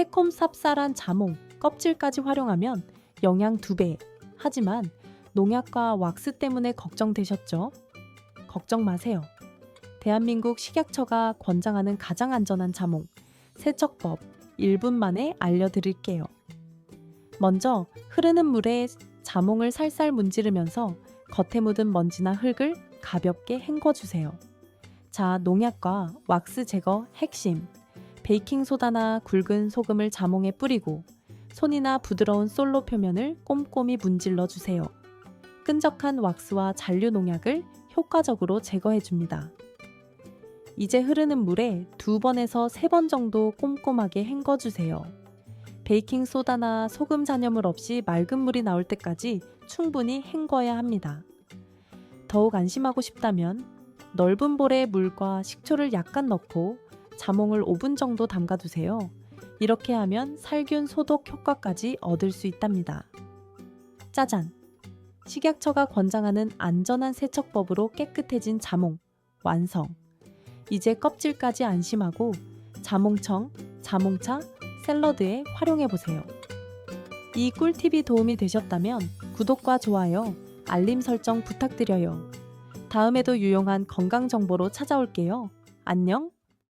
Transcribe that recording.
새콤 쌉쌀한 자몽 껍질까지 활용하면 영양 2배. 하지만 농약과 왁스 때문에 걱정되셨죠? 걱정 마세요. 대한민국 식약처가 권장하는 가장 안전한 자몽 세척법 1분 만에 알려드릴게요. 먼저 흐르는 물에 자몽을 살살 문지르면서 겉에 묻은 먼지나 흙을 가볍게 헹궈주세요. 자, 농약과 왁스 제거 핵심. 베이킹 소다나 굵은 소금을 자몽에 뿌리고 손이나 부드러운 솔로 표면을 꼼꼼히 문질러 주세요. 끈적한 왁스와 잔류 농약을 효과적으로 제거해 줍니다. 이제 흐르는 물에 두 번에서 세 번 정도 꼼꼼하게 헹궈 주세요. 베이킹 소다나 소금 잔여물 없이 맑은 물이 나올 때까지 충분히 헹궈야 합니다. 더욱 안심하고 싶다면 넓은 볼에 물과 식초를 약간 넣고 자몽을 5분 정도 담가 두세요. 이렇게 하면 살균 소독 효과까지 얻을 수 있답니다. 짜잔! 식약처가 권장하는 안전한 세척법으로 깨끗해진 자몽 완성. 이제 껍질까지 안심하고 자몽청, 자몽차, 샐러드에 활용해 보세요. 이 꿀팁이 도움이 되셨다면 구독과 좋아요, 알림 설정 부탁드려요. 다음에도 유용한 건강 정보로 찾아올게요. 안녕!